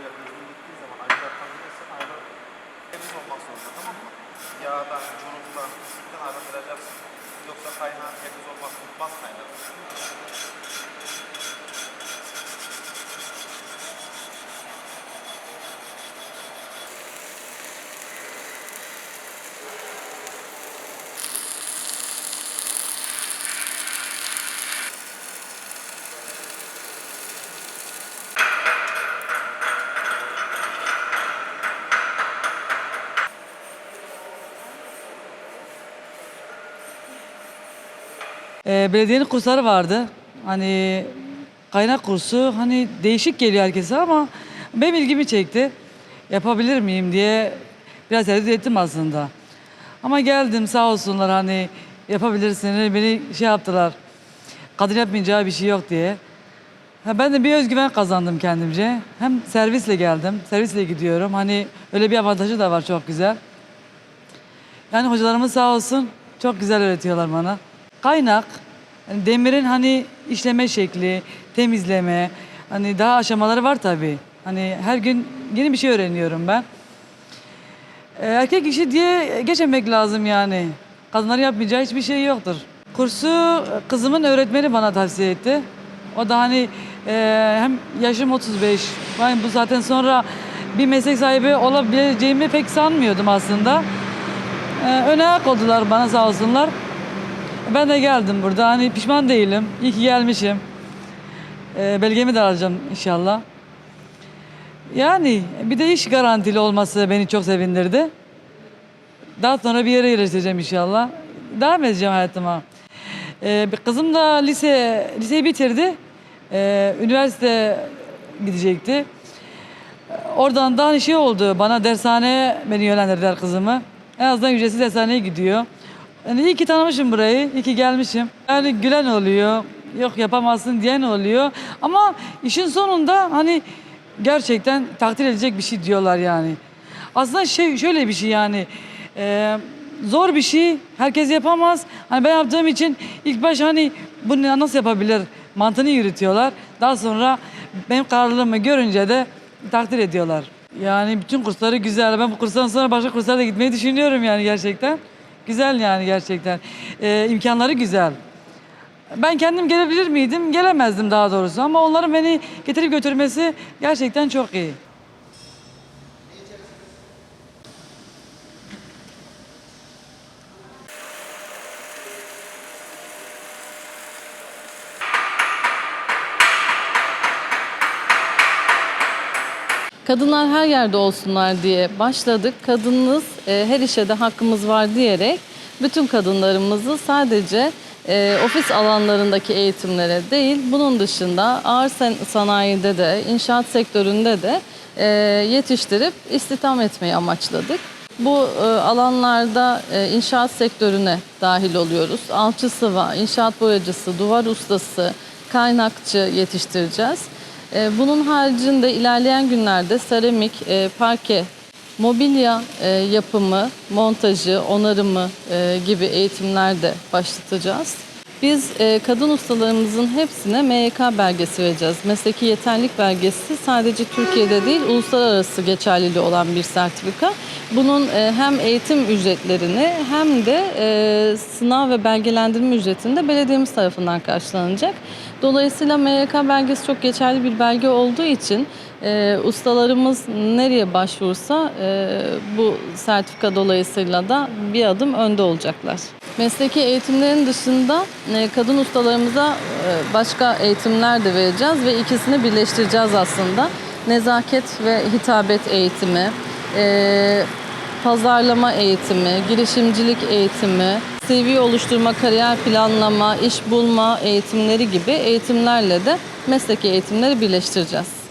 Gracias. Ee, belediyenin kursları vardı. Hani kaynak kursu hani değişik geliyor herkese ama benim ilgimi çekti. Yapabilir miyim diye biraz tereddüt ettim aslında. Ama geldim sağ olsunlar hani yapabilirsin beni şey yaptılar. Kadın yapmayacağı bir şey yok diye. Ha, ben de bir özgüven kazandım kendimce. Hem servisle geldim, servisle gidiyorum. Hani öyle bir avantajı da var çok güzel. Yani hocalarımız sağ olsun çok güzel öğretiyorlar bana. Kaynak, hani demirin hani işleme şekli, temizleme, hani daha aşamaları var tabii. Hani her gün yeni bir şey öğreniyorum ben. Ee, Erkek işi diye geçemek lazım yani. Kadınların yapmayacağı hiçbir şey yoktur. Kursu kızımın öğretmeni bana tavsiye etti. O da hani e, hem yaşım 35, yani bu zaten sonra bir meslek sahibi olabileceğimi pek sanmıyordum aslında. Ee, öne oldular bana sağ olsunlar. Ben de geldim burada. Hani pişman değilim. İyi ki gelmişim. Ee, belgemi de alacağım inşallah. Yani bir de iş garantili olması beni çok sevindirdi. Daha sonra bir yere yerleştireceğim inşallah. Devam edeceğim hayatıma. Ee, kızım da lise liseyi bitirdi. Ee, üniversite gidecekti. Oradan da hani şey oldu. Bana dershaneye beni yönlendirdiler kızımı. En azından ücretsiz dershaneye gidiyor. Yani iyi ki tanımışım burayı, iyi ki gelmişim. Yani gülen oluyor, yok yapamazsın diyen oluyor. Ama işin sonunda hani gerçekten takdir edilecek bir şey diyorlar yani. Aslında şey şöyle bir şey yani. e, zor bir şey, herkes yapamaz. Hani ben yaptığım için ilk baş hani bunu nasıl yapabilir mantığını yürütüyorlar. Daha sonra benim kararlılığımı görünce de takdir ediyorlar. Yani bütün kursları güzel. Ben bu kurstan sonra başka kurslara da gitmeyi düşünüyorum yani gerçekten. Güzel yani gerçekten. Ee, imkanları güzel. Ben kendim gelebilir miydim? Gelemezdim daha doğrusu ama onların beni getirip götürmesi gerçekten çok iyi. Kadınlar her yerde olsunlar diye başladık. Kadınız e, her işe de hakkımız var diyerek bütün kadınlarımızı sadece e, ofis alanlarındaki eğitimlere değil, bunun dışında ağır san- sanayide de, inşaat sektöründe de e, yetiştirip istihdam etmeyi amaçladık. Bu e, alanlarda e, inşaat sektörüne dahil oluyoruz. Alçı sıva, inşaat boyacısı, duvar ustası, kaynakçı yetiştireceğiz. E, Bunun haricinde ilerleyen günlerde seramik, e, parke, mobilya e, yapımı, montajı, onarımı gibi eğitimler de başlatacağız. Biz e, kadın ustalarımızın hepsine MYK belgesi vereceğiz. Mesleki yeterlik belgesi sadece Türkiye'de değil, uluslararası geçerliliği olan bir sertifika. Bunun e, hem eğitim ücretlerini hem de e, sınav ve belgelendirme ücretini de belediyemiz tarafından karşılanacak. Dolayısıyla MYK belgesi çok geçerli bir belge olduğu için ustalarımız nereye başvursa bu sertifika dolayısıyla da bir adım önde olacaklar. Mesleki eğitimlerin dışında e, kadın ustalarımıza e, başka eğitimler de vereceğiz ve ikisini birleştireceğiz aslında. Nezaket ve hitabet eğitimi, e, pazarlama eğitimi, girişimcilik eğitimi, CV oluşturma, kariyer planlama, iş bulma eğitimleri gibi eğitimlerle de mesleki eğitimleri birleştireceğiz.